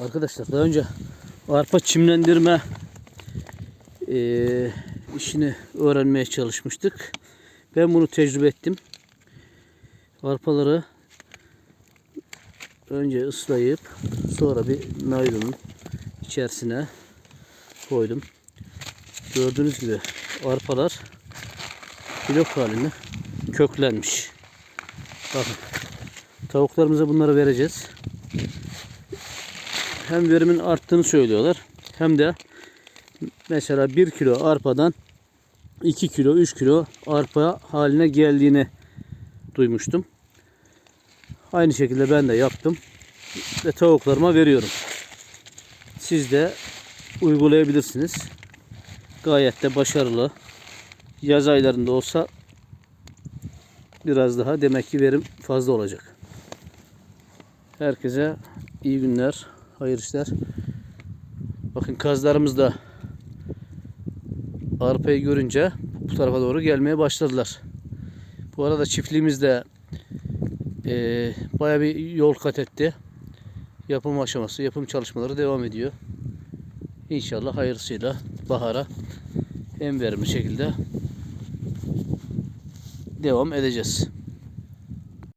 Arkadaşlar daha önce arpa çimlendirme eee, işini öğrenmeye çalışmıştık. Ben bunu tecrübe ettim. Arpaları önce ıslayıp sonra bir naylonun içerisine koydum. Gördüğünüz gibi arpalar blok halinde köklenmiş. Bakın tavuklarımıza bunları vereceğiz. Hem verimin arttığını söylüyorlar hem de mesela 1 kilo arpadan 2 kilo 3 kilo arpa haline geldiğini duymuştum. Aynı şekilde ben de yaptım ve tavuklarıma veriyorum. Siz de uygulayabilirsiniz. Gayet de başarılı. Yaz aylarında olsa biraz daha demek ki verim fazla olacak. Herkese iyi günler, hayırlı işler. Bakın kazlarımız da arpayı görünce bu tarafa doğru gelmeye başladılar. Bu arada çiftliğimizde eee baya bir yol kat etti. Yapım aşaması, yapım çalışmaları devam ediyor. İnşallah hayırlısıyla bahara en verimli şekilde devam edeceğiz.